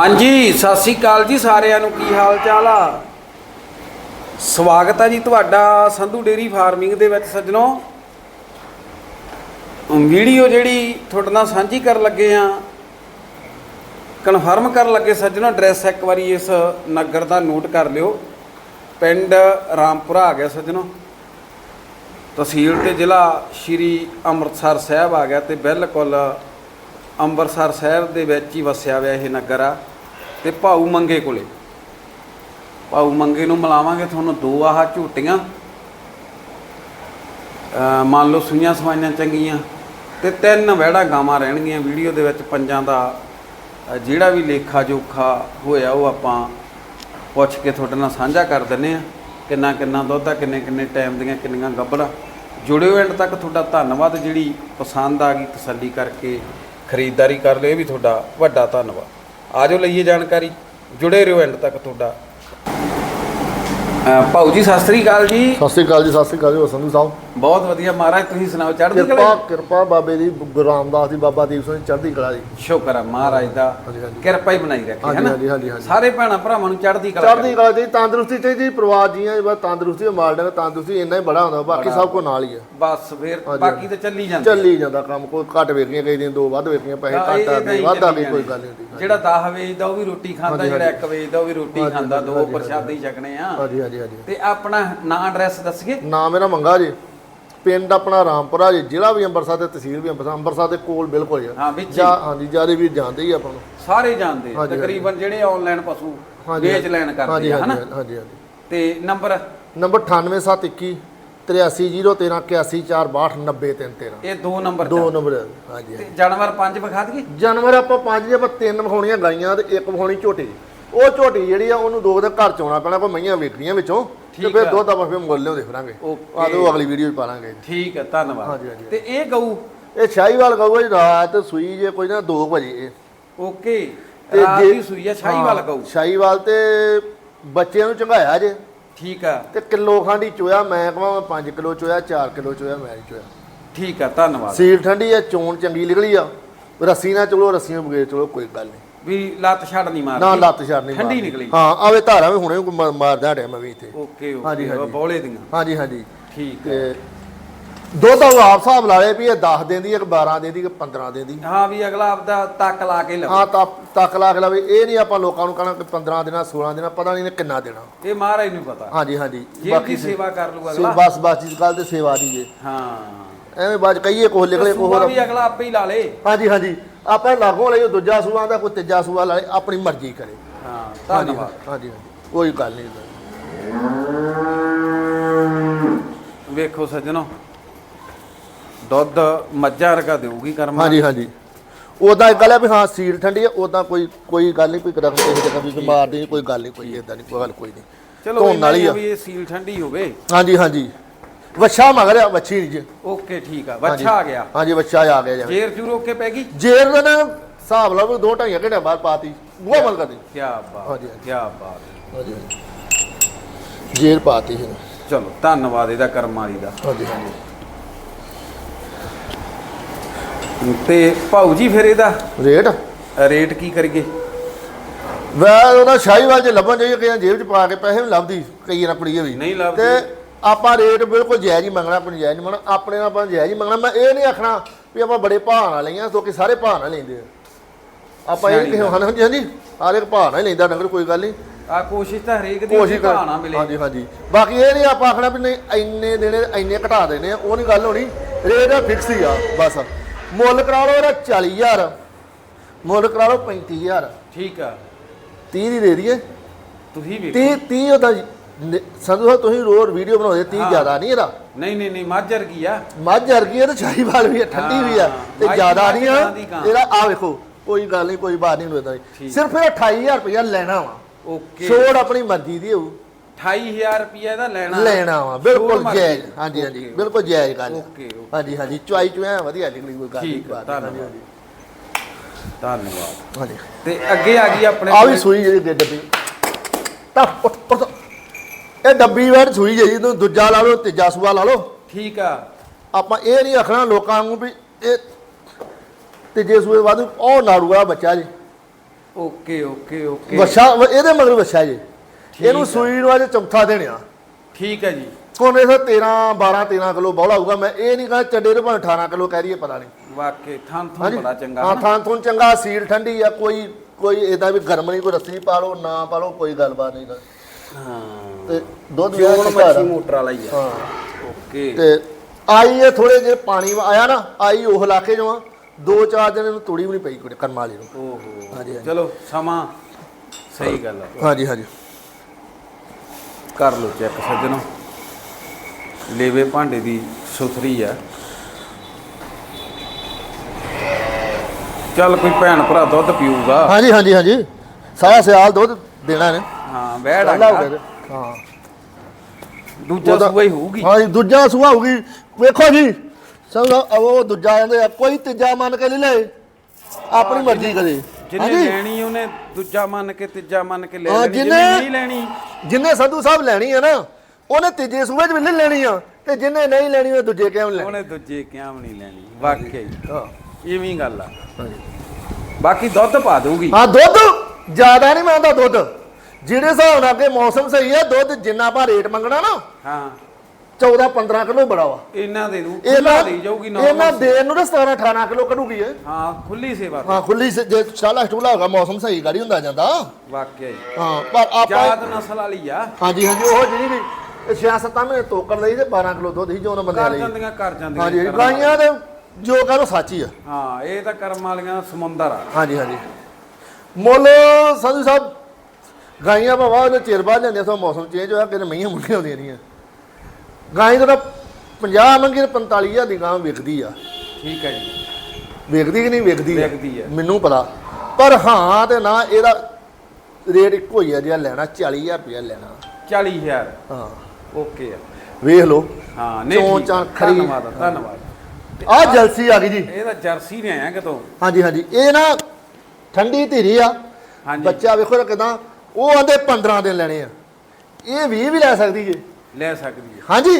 ਹਾਂਜੀ, ਸਤਿ ਸ੍ਰੀ ਅਕਾਲ ਜੀ ਸਾਰਿਆਂ ਨੂੰ। ਕੀ ਹਾਲ ਚਾਲ ਆ? ਸਵਾਗਤ ਆ ਜੀ ਤੁਹਾਡਾ ਸੰਧੂ ਡੇਰੀ ਫਾਰਮਿੰਗ ਦੇ ਵਿੱਚ ਸੱਜਣੋ। ਵੀਡੀਓ ਜਿਹੜੀ ਤੁਹਾਡੇ ਨਾਲ ਸਾਂਝੀ ਕਰਨ ਲੱਗੇ ਆ, ਕਨਫਰਮ ਕਰਨ ਲੱਗੇ ਸੱਜਣੋ, ਐਡਰੈਸ ਇੱਕ ਵਾਰੀ ਇਸ ਨਗਰ ਦਾ ਨੋਟ ਕਰ ਲਿਓ। ਪਿੰਡ ਰਾਮਪੁਰਾ ਆ ਗਿਆ ਸੱਜਣੋ। ਤਹਿਸੀਲ ਤੇ ਜ਼ਿਲ੍ਹਾ ਸ਼੍ਰੀ ਅੰਮ੍ਰਿਤਸਰ ਸਾਹਿਬ ਆ ਗਿਆ ਤੇ ਬਿਲਕੁਲ ਅੰਮ੍ਰਿਤਸਰ ਸਾਹਿਬ ਦੇ ਵਿੱਚ ਹੀ ਵਸਿਆ ਹੋਇਆ ਇਹ ਨਗਰ ਆ। ਤੇ ਭਾਊ ਮੰਗੇ ਕੋਲੇ। ਭਾਊ ਮੰਗੇ ਨੂੰ ਮਿਲਾਵਾਂਗੇ ਤੁਹਾਨੂੰ ਦੋ ਆਹ ਝੂਟੀਆਂ। ਮੰਨ ਲਓ ਸੂਈਆਂ ਸਵਾਈਆਂ ਚੰਗੀਆਂ ਤੇ ਤਿੰਨ ਵਹਿੜਾ ਗਾਵਾਂ ਰਹਿਣਗੀਆਂ ਵੀਡੀਓ ਦੇ ਵਿੱਚ ਪੰਜਾਂ ਦਾ। ਜਿਹੜਾ ਵੀ ਲੇਖਾ ਜੋਖਾ ਹੋਇਆ ਉਹ ਆਪਾਂ ਪੁੱਛ ਕੇ ਤੁਹਾਡੇ ਨਾਲ ਸਾਂਝਾ ਕਰ ਦਿੰਨੇ ਆ ਕਿੰਨਾ ਕਿੰਨਾ ਦੁੱਧ ਆ, ਕਿੰਨੇ ਕਿੰਨੇ ਟਾਈਮ ਦੀਆਂ ਕਿੰਨੀਆਂ ਗੱਭਣਾ ਜੁੜਿਓ ਐਂਡ ਤੱਕ ਤੁਹਾਡਾ ਧੰਨਵਾਦ, ਜਿਹੜੀ ਪਸੰਦ ਆ ਗਈ ਤਸੱਲੀ ਕਰਕੇ ਖਰੀਦਦਾਰੀ ਕਰ ਲਿਓ, ਇਹ ਵੀ ਤੁਹਾਡਾ ਵੱਡਾ ਧੰਨਵਾਦ। ਆਜੋ ਲਈਏ ਜਾਣਕਾਰੀ। ਜੁੜੇ ਰਹੋ ਐਂਡ ਤੱਕ ਤੁਹਾਡਾ। ਅਹ ਭਾਊ ਜੀ ਸਤਿ ਸ੍ਰੀ ਅਕਾਲ ਜੀ। ਸਤਿ ਸ਼੍ਰੀ ਅਕਾਲ ਜੀ ਸਤਿ ਸ਼੍ਰੀ ਅਕਾਲ ਜੀ ਸੰਧੂ ਸਾਹਿਬ? ਬਹੁਤ ਵਧੀਆ ਮਹਾਰਾਜ ਤੁਸੀਂ ਸੁਣਾਓ ਚੜ੍ਹਦੀ ਕਿਰਪਾ ਕਲਾ ਕਿਰਪਾ ਬਾਬੇ ਦੀ ਗੁਰੂ ਰਾਮਦਾਸ ਦੀ ਬਾਬਾ ਦੀਪ ਸਿੰਘ ਦੀ ਚੜ੍ਹਦੀ ਕਲਾ ਜੀ। ਸ਼ੁਕਰ ਹੈ ਮਹਾਰਾਜ ਦਾ। ਹਾਂਜੀ, ਹਾਂਜੀ। ਕਿਰਪਾ ਹੀ ਬਣਾਈ ਰੱਖੇ ਹੈ ਨਾ ਹਾਂਜੀ, ਹਾਂਜੀ, ਹਾਂਜੀ। ਸਾਰੇ ਭੈਣਾਂ ਭਰਾਵਾਂ ਨੂੰ ਚੜ੍ਹਦੀ ਕਲਾ ਚੜ੍ਹਦੀ ਕਲਾ ਜੀ ਤੰਦਰੁਸਤੀ ਚਾਹੀਦੀ ਪਰਿਵਾਰ ਜੀਆਂ ਬਸ ਤੰਦਰੁਸਤੀ ਦਾ ਮਾਲ ਡੰਗ ਤੰਦਰੁਸਤੀ ਇੰਨਾ ਹੀ ਬੜਾ ਹੁੰਦਾ ਬਾਕੀ ਸਭ ਕੋ ਨਾਲ ਹੀ ਆ ਬਸ ਫਿਰ ਬਾਕੀ ਤਾਂ ਚੱਲੀ ਜਾਂਦੇ। ਚੱਲੀ ਜਾਂਦਾ ਕੰਮ ਕੋਈ ਘੱਟ ਵੇਖੀਆਂ ਕਈ ਦਿਨ ਦੋ ਵੱਧ ਵੇਖੀਆਂ ਪੈਸੇ ਹਾਂ, ਇਹ- ਘੱਟ ਆ ਇਹ ਤਾਂ ਗਏ ਹੀ ਵੱਧ ਆ ਚੱਲੀ ਗਈ ਕੋਈ। ਗੱਲ ਨਹੀਂ ਹੁੰਦੀ। ਜਿਹੜਾ 10 ਵੇਚਦਾ ਉਹ ਵੀ ਰੋਟੀ ਖਾਂਦਾ ਜਿਹੜਾ ਹਾਂਜੀ। 1 ਵੇਚਦਾ ਉਹ ਵੀ ਰੋਟੀ ਖਾਂਦਾ ਦੋ ਪ੍ਰਸ਼ਾਦੇ ਹੀ ਛਕਣੇ ਆ। ਹਾਂਜੀ ਹਾਂਜੀ ਹਾਂਜੀ। ਤੇ ਆਪਣਾ ਨਾਂ ਐਡਰੈਸ ਦੱਸੀਏ? ਨਾਮ ਮੇਰਾ ਮੰਗਾ ਜੀ। ਪਿੰਡ ਆਪਣਾ ਰਾਮਪੁਰਾ ਜੀ ਜ਼ਿਲ੍ਹਾ ਵੀ ਅੰਮ੍ਰਿਤਸਰ ਤੇ ਤਹਿਸੀਲ ਵੀ ਅੰਮ੍ਰਿਤਸਰ ਅੰਮ੍ਰਿਤਸਰ ਦੇ ਕੋਲ ਬਿਲਕੁਲ ਹੀ ਵਿੱਚ ਹਾਂਜੀ ਜ਼ਿਆਦਾ ਵੀ ਜਾਣਦੇ ਹੀ ਆਪਾਂ ਨੂੰ। ਸਾਰੇ ਜਾਣਦੇ ਤਕਰੀਬਨ ਜਿਹੜੇ ਆਨਲਾਈਨ ਪਸ਼ੂ ਵੇਚ ਲੈਣ ਕਰਦੇ ਆ ਹਨਾ? ਹਾਂਜੀ ਹਾਂਜੀ। ਹਾਂਜੀ ਤੇ ਨੰਬਰ? ਨੰਬਰ 98721 83013 81462 ਇਹ ਦੋ ਨੰਬਰ ਦੋ ਚ ਨੰਬਰ ਹੈ, ਹਾਂਜੀ ਤੇ ਜਾਨਵਰ ਪੰਜ ਵਿਖਾ ਦਈਏ? ਜਾਨਵਰ ਆਪਾਂ ਪੰਜ ਜੇ ਆਪਾਂ ਤਿੰਨ ਵਿਖਾਉਣੀਆਂ ਗਾਈਆਂ ਤੇ ਇੱਕ ਵਿਖਾਉਣੀ ਝੋਟੀ। ਉਹ ਝੋਟੀ ਜਿਹੜੀ ਆ ਉਹਨੂੰ ਦੋ ਦਿਨ ਘਰ ਚ ਆਉਣਾ ਪੈਣਾ ਕੋਈ ਮਈਆਂ ਵੇਖਣੀਆਂ ਵਿੱਚੋਂ ਤੇ ਠੀਕ ਫਿਰ ਆ। ਦੁੱਧ ਆਪਾਂ ਫਿਰ ਮੁੱਲ ਲਿਆਉਂਦੇ ਫਿਰਾਂਗੇ। ਓਕੇ। ਆ ਦੋ ਅਗਲੀ ਵੀਡੀਓ ਚ ਪਾ ਲਾਂਗੇ ਠੀਕ ਹੈ ਧੰਨਵਾਦ। ਹਾਂਜੀ, ਹਾਂਜੀ। ਤੇ ਇਹ ਗਊ? ਇਹ ਸ਼ਾਹੀਵਾਲ ਗਊ ਜੀ ਰਾਤ ਸੂਈ ਜੇ ਕੋਈ ਨਾ 2 ਵਜੇ ਓਕੇ। ਤੇ ਰਾਤ ਜੇ- ਦੀ ਸੂਈ ਆ ਸ਼ਾਹੀਵਾਲ ਹਾਂ, ਗਊ। ਸ਼ਾਹੀਵਾਲ ਤੇ ਬੱਚਿਆਂ ਨੂੰ ਚੰਗਾਇਆ ਜੇ। ਠੀਕ ਆ। ਤੇ ਕਿਲੋ ਖਾਂਡੀ ਚੋਇਆ ਮੈਂ ਕਹਾਂ ਮੈਂ 5 ਕਿਲੋ ਚੋਇਆ 4 ਕਿਲੋ ਚੋਇਆ ਮੈਂ ਹੀ ਚੋਇਆ। ਠੀਕ ਆ ਧੰਨਵਾਦ। ਸੀਲ ਠੰਡੀ ਆ ਚੋਣ ਚੰਗੀ ਨਿਕਲੀ ਆ। ਰੱਸੀ ਨਾਲ ਚਲੋ ਰੱਸੀਆਂ ਬਗੈਰ ਚਲੋ ਕੋਈ ਗੱਲ ਨਹੀਂ। ਵੀ ਲੱਤ ਛੱਡ ਨਹੀਂ ਮਾਰਦੀ। ਨਾ ਲੱਤ ਛੱਡ ਨਹੀਂ ਠੰਡੀ ਮਾਰਦੀ। ਨਿਕਲੀ। ਹਾਂ ਆਵੇ ਧਾਰਾਂ ਵੀ ਹੁਣੇ ਮਾਰਦਾ ਹਟਿਆ ਮੈਂ ਵੀ ਇੱਥੇ। ਓਕੇ ਹਾਂਜੀ, ਓਕੇ ਹਾਂਜੀ। ਬੋਲੇ ਦੀਆਂ। ਹਾਂਜੀ ਹਾਂਜੀ। ਠੀਕ ਆ। ਤੇ ਦੁੱਧ ਉਹ ਆਪ ਹਿਸਾਬ ਲਾ ਲਿਆ ਵੀ ਇਹ 10 ਦਿਨ ਦੀ ਇੱਕ 12 ਦਿਨ ਦੀ ਇੱਕ 15 ਦਿਨ ਦੀ। ਹਾਂ ਵੀ ਅਗਲਾ ਆਪਦਾ ਤੱਕ ਲਾ ਕੇ ਲਵੇ। ਹਾਂ ਤਾਂ ਤੱਕ ਲਾ ਕੇ ਲਵੇ। ਇਹ ਨਹੀਂ ਆਪਾਂ ਲੋਕਾਂ ਨੂੰ ਕਹਣਾ ਕਿ 15 ਦਿਨਾਂ 16 ਦਿਨਾਂ ਪਤਾ ਨਹੀਂ ਇਹਨੇ ਕਿੰਨਾ ਦੇਣਾ। ਇਹ ਮਹਾਰਾਜ ਨੂੰ ਪਤਾ। ਹਾਂਜੀ ਹਾਂਜੀ। ਦੀ ਸੇਵਾ ਕਰ ਲੂ ਸੇ- ਅਗਲਾ। ਬਸ ਬਸ ਜੀ ਗੱਲ ਤੇ ਸੇਵਾ ਦੀ ਜੇ। ਹਾਂ। ਐਵੇਂ 'ਚ ਕਹੀਏ ਕੋਹ ਲਿਖਲੇ ਕੋਹ ਸੂਆ ਵੀ ਅਗਲਾ ਆਪੇ ਹੀ ਲਾ ਲੇ। ਹਾਂਜੀ ਹਾਂਜੀ। ਆਪਾਂ ਲਾਗੋਂ ਲਈ ਦੂਜਾ ਸੂਆ ਦਾ ਕੋਈ ਤੀਜਾ ਸੂਆ ਲਾ ਲੇ ਆਪਣੀ ਮਰਜ਼ੀ ਕਰੇ। ਹਾਂ ਧੰਨਵਾਦ। ਹਾਂਜੀ। ਕੋਈ ਗੱਲ ਨਹੀਂ। ਵੇਖੋ ਸੱਜਣੋ। ਦੁੱਧ ਮੱਝਾਂ ਵਰਗਾ ਦੇਊਗੀ ਕਰਮ? ਹਾਂਜੀ ਹਾਂਜੀ। ਉਦਾਂ ਇੱਕ ਗੱਲ ਹੈ ਵੀ ਹਾਂ ਸੀਲ ਠੰਡੀ ਹੈ ਉਦਾਂ ਕੋਈ ਕੋਈ ਗੱਲ ਨਹੀਂ ਕੋਈ ਕਦਮ ਕਿਸੇ ਜਗ੍ਹਾ ਵੀ ਮਾਰਦੀ ਨਹੀਂ ਕੋਈ ਗੱਲ ਨਹੀਂ ਕੋਈ ਇਦਾਂ ਨਹੀਂ ਕੋਈ ਗੱਲ ਕੋਈ ਨਹੀਂ। ਚਲੋ ਧੋਣ ਵਾਲੀ ਦੀ ਆ। ਵੀ ਇਹ ਸੀਲ ਠੰਡੀ ਹੋਵੇ। ਹਾਂਜੀ ਹਾਂਜੀ। ਵੱਛਾ ਮਗਰ ਆ ਵੱਛੀ ਜੀ। ਓਕੇ ਠੀਕ ਆ। ਬੱਚਾ ਆ ਗਿਆ। ਹਾਂਜੀ ਵੱਛਾ ਆ ਗਿਆ ਜੀ। ਜੇਰ ਜੂ ਓਕੇ ਪੈ ਗਈ? ਜੇਰ ਦਾ ਨਾ ਹਿਸਾਬ ਲਾ ਦੋ ਢਾਈਆਂ ਘੰਟੇ ਬਾਅਦ ਪਾਤੀ। ਉਹ ਮਲ ਕਰਦੀ ਕੀ ਬਾਤ ਹਾਂਜੀ, ਕੀ ਬਾਤ। ਹਾਂਜੀ ਜੇਰ ਪਾਤੀ ਹੈ ਚਲੋ ਧੰਨਵਾਦ ਇਹਦਾ ਕਰਮ ਵਾਲੀ ਦਾ। ਹਾਂਜੀ ਹਾਂਜੀ। ਤੇ ਭਾਊ ਜੀ ਫਿਰ ਇਹਦਾ ਰੇਟ? ਰੇਟ ਕੀ ਕਰੀਏ? ਵੈ ਉਹਦਾ ਸ਼ਾਹੀਵਾਲ ਚ ਲੱਭਣ ਜਾਈਏ ਕਈਆਂ ਜੇਬ ਚ ਪਾ ਕੇ ਪੈਸੇ ਵੀ ਲੱਭਦੀ ਕਈ ਨਾ ਕੁੜੀਏ ਵੀ। ਨਹੀਂ ਲੱਭਦੀ। ਤੇ ਆਪਾਂ ਰੇਟ ਬਿਲਕੁਲ ਜਾਇਜ਼ ਹੀ ਮੰਗਣਾ ਆਪਣੀ ਜਾਇਜ਼ ਨਹੀਂ ਮੰਗਣਾ ਆਪਣੇ ਨਾਲ ਆਪਾਂ ਜਾਇਜ਼ ਹੀ ਮੰਗਣਾ। ਮੈਂ ਇਹ ਨਹੀਂ ਆਖਣਾ ਵੀ ਆਪਾਂ ਬੜੇ ਭਾਅ ਨਾਲ ਲਈਆਂ ਕਿਉਂਕਿ ਸਾਰੇ ਭਾਅ ਨਾਲ ਲੈਂਦੇ ਆ। ਆਪਾਂ ਇਹ ਨਹੀਂ। ਹਾਂਜੀ ਹਾਂਜੀ ਹਰ ਇੱਕ ਭਾਅ ਨਾਲ ਹੀ ਲੈਂਦਾ ਡੰਗਰ ਕੋਈ ਗੱਲ ਨਹੀਂ। ਆ ਕੋਸ਼ਿਸ਼ ਤਾਂ ਹਰੇਕ ਦੀ ਕੋਸ਼ਿਸ਼ ਕਰ। ਭਾਣਾ ਮਿਲੇ। ਹਾਂਜੀ ਹਾਂਜੀ। ਬਾਕੀ ਇਹ ਨਹੀਂ ਆਪਾਂ ਆਖਣਾ ਵੀ ਨਹੀਂ ਇੰਨੇ ਦੇਣੇ ਇੰਨੇ ਘਟਾ ਦੇਣੇ ਆ ਉਹ ਨਹੀਂ ਗੱਲ ਹੋਣੀ। ਰੇਟ ਫਿਕਸ ਹੀ ਆ ਬਸ। ਮੁੱਲ ਕਰਾ ਲਓ ਇਹਦਾ 40000 ਮੁੱਲ ਕਰਾ ਲਓ 35000 ਠੀਕ ਆ। 30 ਦੀ ਦੇ ਦਈਏ। ਤੁਸੀਂ ਵੀ 30 30 ਉਹਦਾ ਸੰਧੂ ਸਾਹਿਬ ਤੁਸੀਂ ਰੋਜ਼ ਵੀਡੀਓ ਬਣਾਉਂਦੇ 30 ਹਾਂ। ਜ਼ਿਆਦਾ ਨਹੀਂ ਇਹਦਾ। ਨਹੀਂ ਨਹੀਂ ਨਹੀਂ ਮਾਝਰ ਕੀ ਆ। ਮੱਝ ਵਰਗੀ ਹੈ ਤੇ ਸ਼ਾਹੀਵਾਲ ਵੀ ਹੈ ਠੰਡੀ ਵੀ ਆ। ਤੇ ਜ਼ਿਆਦਾ ਨਹੀਂ ਆ। ਕਾਂ ਕਾਂ। ਇਹਦਾ ਆ ਵੇਖੋ ਕੋਈ ਗੱਲ ਨਹੀਂ ਕੋਈ ਬਾਤ ਨਹੀਂ ਹੋਦਾ। ਸਿਰਫ ਇਹ 28000 ਰੁਪਇਆ ਲੈਣਾ ਵਾ। ਓਕੇ। ਛੋੜ ਆਪਣੀ ਮਰਜ਼ੀ ਦੀ ਹੋਊ। 28000 ਰੁਪਿਆ ਇਹਦਾ ਲੈਣਾ। ਲੈਣਾ ਵਾ ਬਿਲਕੁਲ। ਜਾਇਜ਼ ਹਾਂਜੀ ਹਾਂਜੀ ਬਿਲਕੁਲ ਜਾਇਜ਼ ਗੱਲ। ਓਕੇ ਹਾਂਜੀ ਹਾਂਜੀ ਚੁਆਈ ਚੁਆ ਵਧੀਆ ਨਿਕਲੀ ਕੋਈ ਗੱਲ ਨਹੀਂ ਬਾਤ। ਹਾਂਜੀ ਧੰਨਵਾਦ। ਹਾਂਜੀ। ਤੇ ਅੱਗੇ ਆ ਗਈ ਆਪਣੇ ਆ ਵੀ ਸੂਈ ਜਿਹੜੀ ਦੇ ਡੱਬੀ। ਤਾਂ ਇਹ ਡੱਬੀ ਵੈਟ ਸੂਈ ਜਿਹੜੀ ਨੂੰ ਦੂਜਾ ਲਾ ਲਓ ਤੀਜਾ ਸੂਆ ਲਾ ਲਓ। ਠੀਕ ਆ। ਆਪਾਂ ਇਹ ਨਹੀਂ ਆਖਣਾ ਲੋਕਾਂ ਨੂੰ ਵੀ ਇਹ ਤੀਜੇ ਸੂਏ ਬਾਅਦ ਉਹ ਨਾੜੂਆ ਬੱਚਾ ਜੀ। Okay okay okay. ਵਛਾ ਇਹਦੇ ਮਗਰ ਵਛਾ ਜੀ। ਇਹਨੂੰ ਆ। ਸੂਈ ਨੂੰ ਅੱਜ ਚੌਥਾ ਦੇਣਿਆ ਠੀਕ ਹੈ ਜੀ। ਕੋਨੇ ਸੇ 13 12 13 ਕਿਲੋ ਬੌਲਾ ਹੋਊਗਾ। ਮੈਂ ਇਹ ਨਹੀਂ ਕਹਾਂ ਚੱਡੇ ਦੇ ਭਾਵੇਂ 18 ਕਿਲੋ ਕਹਿ ਰਹੀਏ ਪਤਾ ਨਹੀਂ। ਵਾਕਈ ਥਾਂ ਥਾਂ ਬੜਾ ਚੰਗਾ ਹਾਂ? ਥਾਂ ਥੁਣ ਚੰਗਾ ਸੀਲ ਠੰਡੀ ਆ ਕੋਈ ਕੋਈ ਇਹਦਾ ਵੀ ਗਰਮ ਨਹੀਂ ਕੋਈ ਰੱਸੀ ਪਾ ਲਓ ਨਾ ਪਾ ਲਓ ਕੋਈ ਗੱਲਬਾਤ ਨਹੀਂ। ਹਾਂ। ਤੇ ਦੁੱਧ ਜਿਹੜਾ ਮੱਛੀ ਮੋਟਰ ਵਾਲਾ ਹੀ ਆ। ਹਾਂ। ਓਕੇ। ਤੇ ਆਈ ਇਹ ਥੋੜੇ ਜੇ ਪਾਣੀ ਆਇਆ ਨਾ ਆਈ ਉਹ ਚੋਂ ਆ ਦੋ ਚਾਰ ਦਿਨ ਤੂੜੀ ਵੀ ਨਹੀਂ ਪਈ ਕੋਈ ਕਰਮ ਵਾਲੀ ਨੂੰ। ਓਹੋ। ਹਾਂਜੀ। ਚਲੋ ਸਮਾਂ ਸਹੀ ਗੱਲ ਆ। ਹਾਂਜੀ ਹਾਂਜੀ। ਕਰ ਲਓ ਚੈੱਕ ਸੱਜਣੋ। ਲੇਵੇ ਭਾਂਡੇ ਦੀ ਸੁਥਰੀ ਆ। ਚੱਲ ਕੋਈ ਭੈਣ ਭਰਾ ਦੁੱਧ ਪੀਊਗਾ। ਹਾਂਜੀ ਹਾਂਜੀ ਹਾਂਜੀ। ਸਾਰਾ ਸਿਆਲ ਦੁੱਧ ਦੇਣਾ ਨੇ ਹਾਂ ਪਹਿਲਾ ਹੋ ਆ ਗਿਆ। ਹਾਂ। ਦੂਜਾ ਉਹਦਾ- ਸੂਆ ਹੀ ਹੋਊਗੀ। ਹਾਂਜੀ ਦੂਜਾ ਸੂਆ ਹੋਊਗੀ। ਵੇਖੋ ਜੀ। ਸਮਝੋ ਉਹ ਦੂਜਾ ਕਹਿੰਦੇ ਆ ਕੋਈ ਤੀਜਾ ਮੰਨ ਕੇ ਨਹੀਂ ਲੈ ਆਪਣੀ ਮਰਜ਼ੀ ਕਰੇ। ਜਿਹਨੇ ਲੈਣੀ ਉਹਨੇ ਦੂਜਾ ਮੰਨ ਕੇ ਤੀਜਾ ਮੰਨ ਕੇ ਲੈ ਹਾਂ, ਲੈਣੀ ਜਿਹਨੇ ਜਿਹਨੇ- ਨਹੀਂ ਲੈਣੀ। ਜਿੰਨੇ ਸੰਧੂ ਸਾਹਿਬ ਲੈਣੀ ਹੈ ਨਾ ਉਹਨੇ ਤੀਜੇ ਸੂਬੇ 'ਚ ਵੀ ਲੈ ਲੈਣੀ ਆ ਤੇ ਜਿੰਨੇ ਨਹੀਂ ਲੈਣੀ ਉਹ ਦੂਜੇ ਕਿਉਂ ਲੈਣੀ? ਉਹਨੇ ਦੂਜੇ ਕਿਉਂ ਨਹੀਂ ਲੈਣੀ? ਵਾਕਈ ਹਾਂ। ਇਵੇਂ ਹੀ ਗੱਲ ਆ। ਬਾਕੀ ਦੁੱਧ ਪਾ ਦਊਗੀ। ਹਾਂ ਦੁੱਧ ਜ਼ਿਆਦਾ ਨਹੀਂ ਮੰਗਦਾ ਦੁੱਧ। ਜਿਹੜੇ ਹਿਸਾਬ ਨਾਲ ਅੱਗੇ ਮੌਸਮ ਸਹੀ ਹੈ ਦੁੱਧ ਜਿੰਨਾ ਆਪਾਂ ਰੇਟ ਮੰਗਣਾ ਨਾ ਹਾਂ। 14 15 ਕਿਲੋ ਬੜਾ ਵਾ। ਇਹਨਾਂ ਦੇ ਦੂ ਇਹਨਾਂ ਦੇ ਜਾਊਗੀ ਇਹਨਾਂ normal ਦੇਣ ਨੂੰ ਤਾਂ 17 18 ਕਿਲੋ ਕੱਢੂਗੀ ਇਹ। ਹਾਂ ਖੁੱਲੀ ਸੇਵਾ ਹਾਂ ਖੁੱਲੀ ਸੇ- ਜੇ ਸ਼ਾਲਾ ਸਟੂਲਾ ਹੋਗਾ ਮੌਸਮ ਸਹੀ ਗਾੜੀ ਹੁੰਦਾ ਜਾਂਦਾ। ਵਾਕਈ ਹਾਂ। ਪਰ ਆਪਾਂ ਜਾਤ ਨਸਲ ਵਾਲੀ ਆ। ਹਾਂਜੀ ਹਾਂਜੀ ਉਹ ਜਿਹੜੀ ਵੀ 6-7 ਮਹੀਨੇ ਤੋਕੜ ਲਈ ਤੇ 12 ਕਿਲੋ ਦੁੱਧ ਸੀ ਜੋ ਉਹਨਾਂ ਬੰਦੇ ਕਰ ਲਈ। ਜਾਂਦੀਆਂ ਕਰ ਜਾਂਦੀਆਂ ਹਾਂਜੀ ਕਰਮ ਗਾਈਆਂ ਦੇ ਜੋ ਕਹੋ ਸੱਚ ਹੀ ਆ। ਹਾਂ ਇਹ ਤਾਂ ਕਰਮ ਵਾਲੀਆਂ ਦਾ ਸਮੁੰਦਰ ਆ। ਹਾਂਜੀ ਹਾਂਜੀ। ਮੁੱਲ ਸੰਧੂ ਸਾਹਿਬ ਗਾਈਆਂ ਭਾਵਾ ਉਹਦੇ ਚਿਰ ਬਾਅਦ ਜਾਂਦੇ ਸੋ ਮੌਸਮ ਚੇਂਜ ਹੋਇਆ ਕਿਤੇ ਮਹੀਆਂ ਮੁੰਡੀਆਂ ਹੁੰਦੀਆਂ ਨਹੀਂ ਗਾਈ ਦਾ 50 ਮੰਗੀ ਤੇ 45000 ਦੀ ਗਾਂ ਵਿਕਦੀ ਆ। ਠੀਕ ਹੈ ਜੀ। ਵਿਕਦੀ ਕਿ ਨਹੀਂ ਵਿਕਦੀ ਆ? ਵਿਕਦੀ ਆ। ਮੈਨੂੰ ਪਤਾ। ਪਰ ਹਾਂ ਤੇ ਨਾ ਇਹਦਾ ਰੇਟ ਇੱਕੋ ਹੀ ਆ ਜਿਹੜਾ ਲੈਣਾ 40000 ਰੁਪਇਆ ਲੈਣਾ। 40000 ਹਾਂ। ਓਕੇ ਆ। ਵੇਖ ਲਓ। ਹਾਂ ਨਹੀਂ ਚੋਂ ਠੀਕ ਚਾਂ ਆ। ਖਰੀ। ਧੰਨਵਾਦ। ਧੰਨਵਾਦ ਆਹ ਜਲਸੀ ਆ ਗਈ ਜੀ। ਇਹ ਤਾਂ ਜਰਸੀ ਨੇ ਆਇਆ ਕਿਤੋਂ। ਹਾਂਜੀ ਹਾਂਜੀ। ਇਹ ਨਾ ਠੰਡੀ ਧੀਰੀ ਆ। ਹਾਂਜੀ। ਬੱਚਾ ਵੇਖੋ ਕਿਦਾਂ। ਉਹ ਆਂਦੇ 15 ਦਿਨ ਲੈਣੇ ਆ। ਇਹ 20 ਵੀ ਲੈ ਸਕਦੀ ਜੇ। ਲੈ ਸਕਦੀ ਹੈ। ਹਾਂਜੀ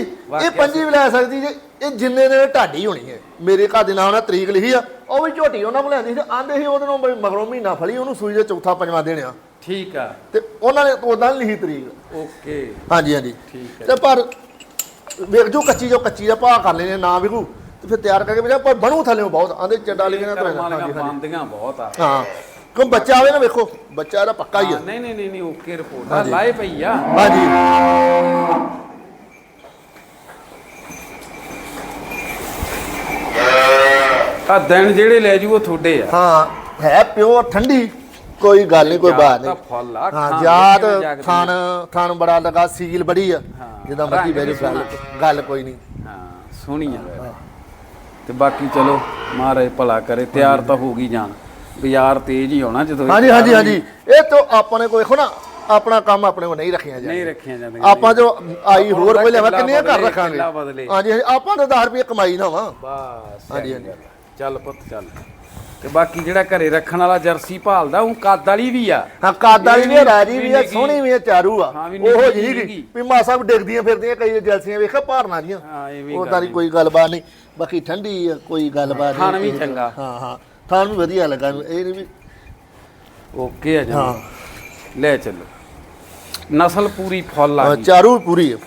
ਇਹ ਪੰਜੀ ਵੀ ਲੈ ਸਕਦੀ ਜੇ। ਇਹ ਜਿੰਨੇ ਦਿਨ ਢਾਡੀ ਹੋਣੀ ਹੈ। ਮੇਰੇ ਘਰ ਦੇ ਨਾਲ ਉਹਨਾਂ ਤਰੀਕ ਲਿਖੀ ਆ। ਉਹ ਵੀ ਝੋਟੀ ਉਹਨਾਂ ਕੋਲ ਲੈਂਦੀ ਸੀ ਆਂਦੇ ਸੀ ਉਹਦੇ ਨੂੰ ਬਈ ਮਗਰੋਂ ਮਹੀਨਾ ਫਲੀ ਉਹਨੂੰ ਸੂਈ ਦੇ ਚੌਥਾ ਪੰਜਵਾਂ ਦੇਣ ਆ। ਠੀਕ ਆ। ਤੇ ਉਹਨਾਂ ਨੇ ਉਦਾਂ ਲਿਖੀ ਤਰੀਕ। ਓਕੇ। ਹਾਂਜੀ ਹਾਂਜੀ। ਠੀਕ ਹੈ ਤੇ ਪਰ ਵੇਖ ਜੋ ਕੱਚੀ ਜੋ ਕੱਚੀ ਦਾ ਭਾਅ ਕਰ ਲੈਣੇ ਨਾ ਵਿਕੂ। ਤੇ ਫਿਰ ਤਿਆਰ ਕਰਕੇ ਪਰ ਬਣੂ ਥੱਲੇ ਬਹੁਤ। ਆਂਦੇ ਚੱਡਾ ਲਿਖਣਾ ਤਾਂ ਕਰਮ ਵਾਲੀਆਂ ਹਾਂਜੀ, ਬਹੁਤ ਆ। ਹਾਂ। ਕਿਉਂ ਬੱਚਾ ਆਵੇ ਨਾ ਵੇਖੋ ਬੱਚਾ ਇਹਦਾ ਪੱਕਾ ਹੀ ਆ। ਨਹੀਂ ਨਹੀਂ ਨਹੀਂ ਨਹੀਂ ਓਕੇ ਰਿਪੋਰਟ ਆ ਹਾਂਜੀ। ਲਾਏ ਪਈ ਆ। ਹਾਂਜੀ। ਆ ਦਿਨ ਜਿਹੜੇ ਲੈ ਜੂ ਉਹ ਤੁਹਾਡੇ ਆ। ਹਾਂ ਹੈ ਪਿਓਰ ਠੰਡੀ। ਕੋਈ ਗੱਲ ਨਹੀਂ ਕੋਈ ਬਾਤ ਨਹੀਂ ਫੁੱਲ ਆ ਹਾਂ ਜਾਤ ਖਾਣ ਖਾਣ ਬੜਾ ਲਗਾ ਸੀਲ ਬੜੀ ਆ। ਹਾਂ, ਜਿੱਦਾਂ ਰੰਗ ਬੈਠੇ ਵੀ ਗੱਲ ਗੱਲ ਕੋਈ ਨਹੀਂ ਹਾਂ ਸੋਹਣੀ ਆ। ਤੇ ਬਾਕੀ ਚਲੋ ਮਹਾਰਾਜ ਭਲਾ ਕਰੇ ਤਿਆਰ ਤਾਂ ਹੋ ਗਈ ਜਾਣ ਬਾਜ਼ਾਰ ਤੇਜ਼ ਹੀ ਹੋਣਾ ਜਦੋਂ ਇਹ ਹਾਂਜੀ ਹਾਂਜੀ। ਹਾਂਜੀ ਇਹ ਤੋਂ ਆਪਾਂ ਨੇ ਕੋਈ ਦੇਖੋ ਨਾ ਆਪਣਾ ਕੰਮ ਆਪਣੇ ਕੋਲ ਨਹੀਂ ਰੱਖਿਆ ਨਹੀਂ ਜਾਂਦੇ ਰੱਖੀਆਂ ਜਾਂਦੀਆਂ ਆਪਾਂ ਜੋ ਆਈ ਹੋਰ ਕੋਈ ਲੈਵਾ ਕਿੰਨੇ ਘਰ ਰੱਖਾਂਗੇ। ਹਾਂਜੀ ਹਾਂਜੀ ਆਪਾਂ ਤਾਂ 10 ਰੁਪਏ ਕਮਾਈ ਨਾ ਵਾ। ਬਸ ਹਾਂਜੀ, ਹਾਂਜੀ। ਚੱਲ ਪੁੱਤ ਚੱਲ। ਤੇ ਬਾਕੀ ਜਿਹੜਾ ਘਰੇ ਰੱਖਣ ਵਾਲਾ ਜਰਸੀ ਭਾਲਦਾ ਉਹ ਕੱਦ ਵਾਲੀ ਵੀ ਆ। ਹਾਂ ਕਾਦਾ ਵੀ ਇਹ ਨਹੀਂ ਵੀ- ਰਾਜੀ ਵੀ ਆ ਸੋਹਣੀ ਵੀ ਆ ਚਾਰੂ ਆ। ਵੀ ਉਹੋ ਜੀ। ਵੀ। ਮਾਸਾ ਵੀ ਡਿੱਗਦੀਆਂ ਫਿਰਦੀਆਂ ਕਈ ਜਲਸੀਆਂ ਵੇਖਾ ਭਾਰਨਾ ਦੀਆਂ ਹਾਂ ਐਵੇਂ ਉਹ ਗੱਲ ਤਾਂ ਨਹੀਂ। ਕੋਈ ਗੱਲਬਾਤ ਨਹੀਂ। ਬਾਕੀ ਠੰਡੀ ਆ ਕੋਈ ਗੱਲਬਾਤ ਖਾਣ ਵੀ। ਚੰਗਾ। ਹਾਂ ਹਾਂ। ਖਾਣ ਵੀ ਵਧੀਆ ਲੱਗਾ। ਇਹ ਨਹੀਂ ਵੀ ਓਕੇ ਆ ਹਾਂ। ਜਨਾਬ ਲੈ ਚੱਲੋ। ਨਸਲ ਪੂਰੀ ਫੁੱਲ ਆ ਗਈ। ਚਾਰੂ ਵੀ ਪੂਰੀ ਹੈ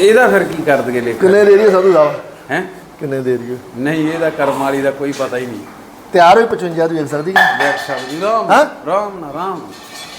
ਇਹਦਾ ਫਿਰ ਕੀ ਕਰ ਦਗੇ ਲੇਖ ਕਿੰਨੇ ਦੇ ਰਹੀ ਸਾਧੂ ਸਾਹਿਬ? ਹੈ? ਕਿੰਨੇ ਦੇ ਰਹੀ ਨਹੀਂ ਇਹਦਾ ਕਰਮ ਵਾਲੀ ਦਾ ਕੋਈ ਪਤਾ ਹੀ ਨਹੀਂ। ਤਿਆਰ ਹੋਈ 55 ਦੀ ਵੇਖ ਸਕਦੀ ਹੈ। ਦੇਖ ਸਕਦੀ ਰਾਮ ਹਾਂ? ਰਾਮ ਨਾ ਰਾਮ।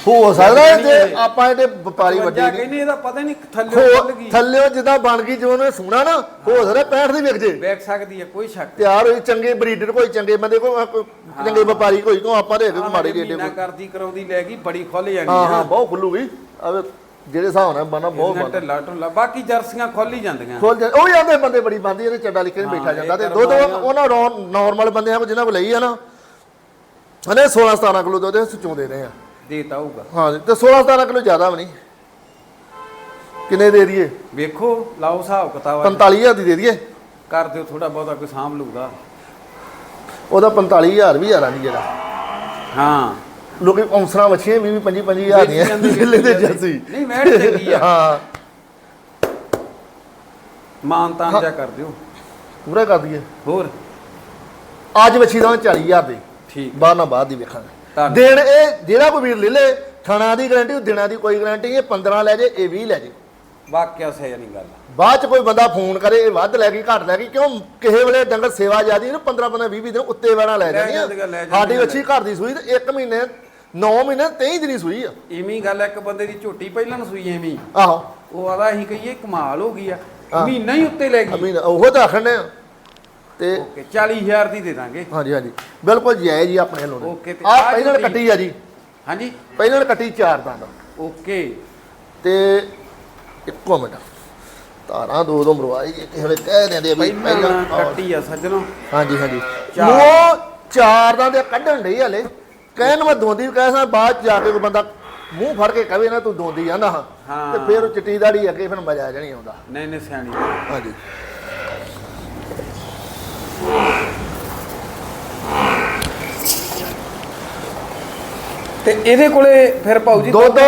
ਹੋ ਸਕਦਾ ਹੈ ਨਹੀਂ ਇਹ। ਆਪਾਂ ਇਹਦੇ ਵਪਾਰੀ ਵੱਡੇ ਵੱਜਾ ਨਹੀਂ ਕਹਿੰਦੇ ਇਹਦਾ ਪਤਾ ਨਹੀਂ ਥੱਲੇ ਹੋ ਖੁੱਲ ਗਈ ਥੱਲਿਓ ਜਿੱਦਾਂ ਬਣ ਗਈ ਜਿਵੇਂ ਉਹਨੇ ਸੁਣਾ ਨਾ ਹੋ ਸਕਦਾ 65 ਦੀ ਵਿਕ ਜੇ। ਵੇਖ ਸਕਦੀ ਹੈ ਕੋਈ ਸ਼ੱਕ ਤਿਆਰ ਹੋਈ ਚੰਗੇ ਬਰੀਡਰ ਕੋਈ ਚੰਗੇ ਬੰਦੇ ਕੋਈ ਕੋਈ ਚੰਗੇ ਵਪਾਰੀ ਕੋਈ ਕੋ ਆਪਾਂ ਦੇ ਕੋਈ ਮਾੜੇ ਰੇਟੇ ਮਹੀਨਾ ਕੋਈ। ਕਰਦੀ ਕਰਾਉਂਦੀ ਲੈ ਗਈ ਬੜੀ ਖੁੱਲ ਜਾਣੀ ਹਾਂ ਹਾਂ। ਆ ਬਹੁਤ ਖੁੱਲੂਗੀ ਆਵੇ ਜਿਹੜੇ ਹਿਸਾਬ ਨਾਲ ਬਣਾ ਬਹੁਤ ਬਣਾ ਢਿੱਲਾ ਢੁੱਲਾ। ਬਾਕੀ ਜਰਸੀਆਂ ਖੁੱਲ ਜਾਂਦੀਆਂ। ਖੋਲ ਜਾ ਉਹ ਜਾਂਦੇ ਬੰਦੇ ਬੜੀ ਬੰਦੀ ਇਹਨੇ ਚੱਡਾ ਲਿਖ ਕੇ ਬੈਠਾ ਜਾਂਦਾ। ਤੇ ਦੁੱਧ ਉਹਨਾਂ ਨਾਰਮਲ ਬੰਦਿਆਂ ਕੋ ਜਿਨ੍ਹਾਂ ਕੋ ਲਈ ਆ ਨਾ ਹਨੇ 16 17 ਕਿਲੋ ਦੁੱਧ ਇਹ ਚੋਂਦੇ ਰਹੇ ਆ। ਦੇਤਾ ਹੋਊਗਾ। ਹਾਂ ਤੇ 16 17 ਕਿਲੋ ਜ਼ਿਆਦਾ ਵੀ ਨਹੀਂ। ਕਿੰਨੇ ਦੇ ਦਈਏ? ਵੇਖੋ ਲਾਓ ਹਿਸਾਬ ਕਿਤਾਬ 45000 ਦੀ ਦੇ ਦਈਏ। ਕਰ ਦਿਓ ਥੋੜਾ ਬਹੁਤਾ ਕੋਈ ਸਾਂਭ ਲੂਗਾ ਉਹਦਾ 45000 ਵੀ ਹਜ਼ਾਰਾਂ ਦੀ ਜਿਹੜਾ। ਹਾਂ। ਲੋਕੀ ਔਂਸਰਾਂ ਵੱਛੀਆਂ ਵੀ 25 25000 ਦੀਆਂ ਜ਼ਿਲ੍ਹੇ ਦੇ ਜੱਸੀ। ਨਹੀਂ, ਵੈੜ ਚੰਗੀ ਆ। ਹਾਂ। ਮਾਨ ਤਾਨ ਜਾ ਕਰ ਦਿਓ। ਪੂਰਾ ਕਰ ਦਈਏ। ਹੋਰ? ਅੱਜ ਵੱਛੀ ਦਾ 40000 ਦੀ। ਠੀਕ। ਬਾਅਦ ਨਾਲ ਬਾਅਦ ਦੀ ਵੇਖਾਂਗੇ। ਧੰਨ- ਦੇਣ ਇਹ ਜਿਹੜਾ ਕੋਈ ਵੀਰ ਲੈ ਲੇ ਥਣਾ ਦੀ ਗਾਰੰਟੀ ਦਿਨਾਂ ਦੀ ਕੋਈ ਗਾਰੰਟੀ ਇਹ 15 ਲੈ ਜੇ ਇਹ 20 ਲੈ ਜੇ। ਵਾਕਿਆ ਸਹੀ ਨਹੀਂ ਗੱਲ ਬਾਅਦ ਚ ਕੋਈ ਬੰਦਾ ਫੋਨ ਕਰੇ ਇਹ ਵੱਧ ਲੈ ਗਈ ਘੱਟ ਲੈ ਗਈ ਕਿਉਂ ਕਿਸੇ ਵੇਲੇ ਡੰਗਰ ਸੇਵਾ ਜਿਆਦੀ ਇਹਨੂੰ 15 15 20 ਦਿਨ ਉੱਤੇ ਵਾਲਾ ਲੈ ਜਾਂਦੀਆਂ। ਸਾਡੀ ਅੱਛੀ ਘਰ ਦੀ ਸੂਈ ਤੇ 1 ਮਹੀਨੇ 9 ਮਹੀਨੇ 23 ਦਿਨੀ ਸੂਈ ਆ। ਇਵੇਂ ਗੱਲ ਇੱਕ ਬੰਦੇ ਦੀ ਝੋਟੀ ਪਹਿਲਾਂ ਨੂੰ ਸੂਈ ਐਵੇਂ। ਆਹੋ। ਉਹ ਆਦਾ ਅਸੀਂ ਕਹੀਏ ਕਮਾਲ ਹੋ ਗਈ ਆ। ਮਹੀਨਾ ਹੀ ਉੱਤੇ ਲੈ ਗਈ। ਅਮੀਨ ਉਹ ਤਾਂ ਆਖਣੇ ਆ। ਤੇ ਓਕੇ 40000 ਦੀ ਦੇ ਦਾਂਗੇ। ਹਾਂਜੀ ਹਾਂਜੀ। ਬਿਲਕੁਲ ਜਾਇਜ਼ ਜੀ ਆਪਣੇ ਲੋਨ ਓਕੇ, ਆ ਪਹਿਲਾਂ ਕੱਟੀ ਆ ਜੀ। ਹਾਂਜੀ। ਪਹਿਲਾਂ ਕੱਟੀ ਚਾਰ ਦੰਦ। ਓਕੇ। ਤੇ ਇੱਕੋ ਮਿੰਟ। ਤਾਰਾਂ ਦੋ ਦੋ ਮਰਵਾਈ ਜੀ ਕਿਸੇ ਵੇਲੇ ਕਹਿ ਦਿੰਦੇ ਆ ਵੀ ਪਹਿਲਾਂ ਕੱਟੀ ਆ ਸੱਜਣੋ। ਹਾਂਜੀ ਹਾਂਜੀ। ਉਹ ਚਾਰ ਦਾ ਦੇ ਕੱਢਣ ਡਈ ਹਲੇ। ਕਹਿਣ ਨੂੰ ਮੈਂ ਦੋਂਦੀ ਵੀ ਕਹਿ ਸਾਂ ਬਾਅਦ ਜਾ ਕੇ ਕੋਈ ਬੰਦਾ ਮੂੰਹ ਫੜ ਕੇ ਕਵੇ ਨਾ ਤੂੰ ਦੋਂਦੀ ਹਾਂ ਹਾਂ। ਤੇ ਫਿਰ ਉਹ ਚਿੱਟੀ ਦਾੜੀ ਅੱਗੇ ਫਿਰ ਮਜ਼ਾ ਜਣੀ ਆਉਂਦਾ। ਨਹੀਂ ਨਹੀਂ ਸਿਆਣੀ। ਹਾਂਜੀ। ਤੇ ਇਹਦੇ ਕੋਲੇ ਫਿਰ ਭਾਊ ਜੀ ਦੁੱਧ?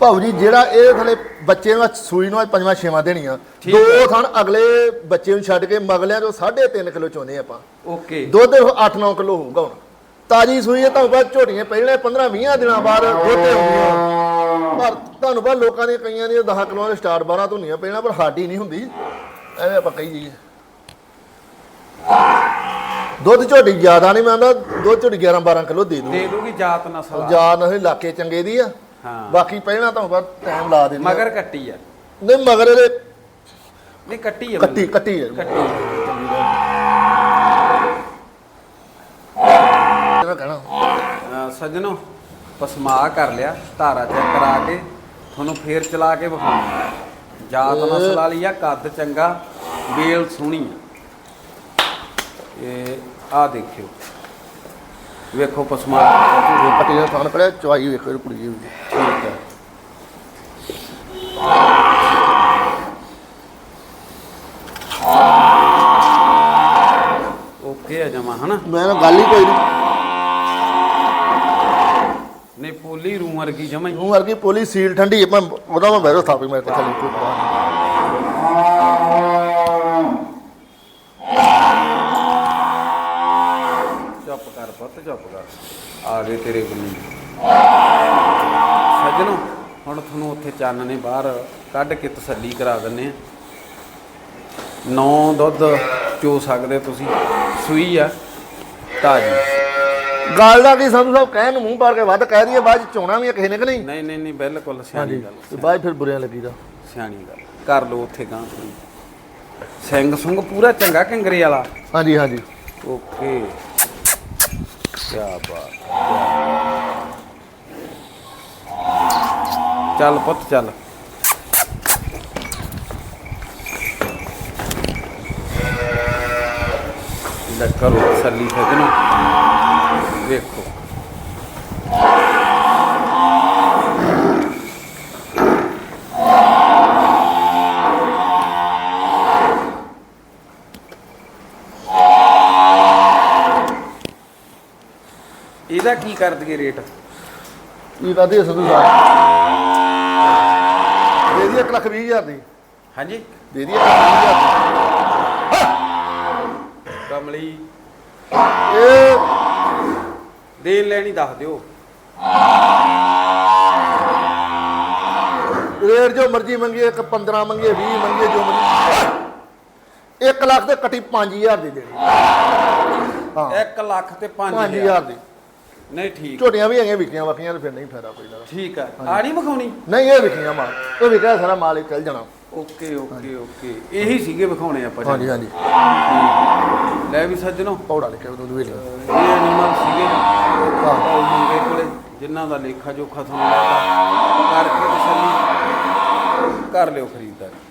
ਭਾਉ ਜੀ ਜਿਹੜਾ ਇਹ ਥਲੇ ਬੱਚੇ ਨੂੰ ਅੱਜ ਸੂਈ ਨੂੰ ਅੱਜ ਪੰਜਵਾਂ ਛੇਵਾਂ ਦੇਣੀਆਂ ਠੀਕ ਦੋ। ਥਣ ਅਗਲੇ ਬੱਚੇ ਨੂੰ ਛੱਡ ਕੇ ਮਗਲਿਆਂ ਚੋਂ 3.5 ਕਿਲੋ ਚੋਨੇ ਆਪਾਂ। ਓਕੇ। ਦੁੱਧ 8-9 ਕਿਲੋ ਹੋਊਗਾ ਹੁਣ। ਤਾਜੀ ਸੂਈ ਹੈ ਤੁਹਾਨੂੰ ਪਤਾ ਝੋਟੀਆਂ ਪਹਿਲੇ 15-20 ਦਿਨਾਂ ਬਾਅਦ ਦੁੱਧ ਹੁੰਦੀਆਂ। ਪਰ ਤੁਹਾਨੂੰ ਪਤਾ ਲੋਕਾਂ ਦੀਆਂ ਕਈਆਂ ਦੀਆਂ 10 ਕਿਲੋ ਦੇ ਸਟਾਰਟ 12 ਤੋਂ ਹੁੰਦੀਆਂ ਪਹਿਲਾਂ ਪਰ ਸਾਡੀ ਨਹੀਂ ਹੁੰਦੀ। ਐਵੇਂ ਆਪਾਂ ਕਹੀ ਜਾਈਏ। ਦੁੱਧ ਝੋਟੀ ਜ਼ਿਆਦਾ ਨਹੀਂ ਮੈਂ ਆਂਦਾ ਦੁੱਧ ਝੋਟੀ 11-12 ਕਿਲੋ ਦੇ ਦੂ ਦੇ ਦੂਗੀ ਜਾਤ ਨਸਲ ਆ। ਜਾ ਨਹੀਂ ਇਲਾਕੇ ਚੰਗੇ ਦੀ ਆ। ਹਾਂ। ਬਾਕੀ ਪਹਿਲਾਂ ਤੁਹਾਨੂੰ ਪਤਾ ਟਾਈਮ ਲਾ ਦਿੰਦੇ ਮਗਰ ਕੱਟੀ ਆ। ਨਹੀਂ ਮਗਰ ਇਹਦੇ ਨਹੀਂ ਕੱਟੀ ਆ ਕੱਟੀ ਕੱਟੀ ਕੱਟੀ ਆ। ਕਹਿਣਾ। ਅਹ ਸੱਜਣੋ ਪਸਮਾ ਕਰ ਲਿਆ ਧਾਰਾ ਚੈੱਕ ਕਰਾ ਕੇ ਤੁਹਾਨੂੰ ਫੇਰ ਚਲਾ ਕੇ ਵਿਖਾਉਂਦਾ ਜਾਤ ਨਸਲ ਵਾਲੀ ਆ ਕੱਦ ਚੰਗਾ ਬੇਲ ਸੋਹਣੀ ਆ। ਇਹ ਆ ਦੇਖਿਓ। ਵੇਖੋ ਪਸਮਾ ਕੱਟੀ ਦਾ ਥਾਨ ਪੜਿਆ ਚਵਾਈ ਵੇਖੋ ਇਹ ਕੁੜੀ ਜੀ ਠੀਕ ਹੈ। ਓਕੇ ਆ ਜਮਾ ਹਨਾ? ਮੈਂ ਨਾ ਗੱਲ ਹੀ ਕੋਈ ਨਹੀਂ ਨਹੀਂ ਪੋਲੀ ਰੂ ਵਰਗੀ ਜਮਾ ਹੀ। ਨੂੰ ਵਰਗੀ ਪੋਲੀ ਸੀਲ ਠੰਡੀ ਮੈਂ ਉਹਦਾ ਮੈਂ ਬੈਰੋ ਥਾਪੀ ਮੈਂ ਕਿਹਾ ਕੋਈ ਪਰਵਾਹ ਨਹੀਂ। ਚੁੱਪ ਕਰ ਪੁੱਤ ਚੁੱਪ ਕਰ ਆ ਗਏ ਤੇਰੇ ਗੁੰਨੀ ਸੱਜਣੋ ਹੁਣ ਤੁਹਾਨੂੰ ਉੱਥੇ ਚੰਨ ਨੇ ਬਾਹਰ ਕੱਢ ਕੇ ਤਸੱਲੀ ਕਰਾ ਦਿੰਨੇ ਆ ਨੌ ਦੁੱਧ ਚੋ ਸਕਦੇ ਤੁਸੀਂ। ਸੂਈ ਆ ਤਾਜੀ। ਗੱਲ ਦਾ ਕੀ ਸੰਧੂ ਸਾਹਿਬ ਕਹਿਣ ਨੂੰ ਮੂੰਹ ਪਾੜ ਕੇ ਵੱਧ ਕਹਿ ਦਈਏ ਬਾਅਦ ਚ ਚੋਣਾ ਵੀ ਕਿਸੇ ਨੇ ਕਿ ਨਹੀਂ? ਨਹੀਂ ਨਹੀਂ ਨਹੀਂ ਬਿਲਕੁਲ ਸਿਆਣੀ ਗੱਲ ਤੇ ਬਾਅਦ ਫਿਰ ਬੁਰਿਆਂ ਲੱਗੀਦਾ ਸਿਆਣੀ ਗੱਲ। ਕਰ ਲੋ ਉੱਥੇ ਗਾਂ ਸਿੰਘ ਸੁੰਗ ਪੂਰਾ ਚੰਗਾ ਕੰਗਰੇ ਵਾਲਾ। ਹਾਂਜੀ ਹਾਂਜੀ। ਓਕੇ। ਕੀ ਬਾਤ। ਚੱਲ ਪੁੱਤ ਚੱਲ। ਲੈ ਕਰੋ ਤਸੱਲੀ ਸਜਣੋ ਵੇਖੋ। ਇਹਦਾ ਕੀ ਕਰ ਦਈਏ ਰੇਟ ਕੀ ਕਹਦੇ ਸੰਧੂ ਸਾਹਿਬ ਦੇ ਦੀ 1 ਲੱਖ 20 ਹਜ਼ਾਰ ਦੀ। ਹਾਂਜੀ। ਦੇ ਦੀ 1 ਲੱਖ 20 ਹਜ਼ਾਰ ਕਮਲੀ। ਦੀ ਇਹ ਦੇਣ ਲੈਣੀ ਦੱਸ ਦਿਓ। ਰੇਟ ਜੋ ਮਰਜ਼ੀ ਮੰਗੀਏ ਇੱਕ 15 ਮੰਗੀਏ 20 ਮੰਗੀਏ ਜੋ ਮਰਜ਼ੀ। 1 ਲੱਖ ਤੇ ਕੱਟੀ 5000 ਦੀ ਦੇਣੀ। ਹਾਂ। 1 ਲੱਖ ਤੇ 5000 5000 ਦੀ। ਨਹੀਂ ਠੀਕ। ਝੋਟੀਆਂ ਵੀ ਹੈਗੀਆਂ ਵਿਕੀਆਂ ਵਕੀਆਂ ਤੇ ਫਿਰ ਨਹੀਂ ਫਾਇਦਾ ਕੋਈ ਨਾ ਠੀਕ ਆ। ਆ ਨਹੀਂ ਵਿਖਾਉਣੀ? ਨਹੀਂ ਇਹ ਵਿਕੀਆਂ ਮਾਲ। ਇਹ ਵਿਕਿਆ ਸਾਰਾ ਮਾਲ ਹੀ ਚੱਲ ਜਾਣਾ। Okay okay okay. ਇਹੀ ਸੀਗੇ ਵਿਖਾਉਣੇ ਆਪਾਂ ਹਾਂਜੀ ਹਾਂਜੀ। ਲੈ ਵੀ ਸੱਜਣੋ। ਪੌੜਾ ਲਿਖਿਆ ਉਹ ਵੇਲੇ ਇਹ ਐਨੀਮਲ ਸੀਗੇ। ਉਹ ਮੁੰਡੇ ਕੋਲੇ ਜਿਨ੍ਹਾਂ ਦਾ ਲੇਖਾ ਜੋਖਾ ਤੁਹਾਨੂੰ ਲਾਤਾ ਕਰਕੇ ਤਸੱਲੀ ਕਰ ਲਿਓ ਖਰੀਦਦਾਰੀ।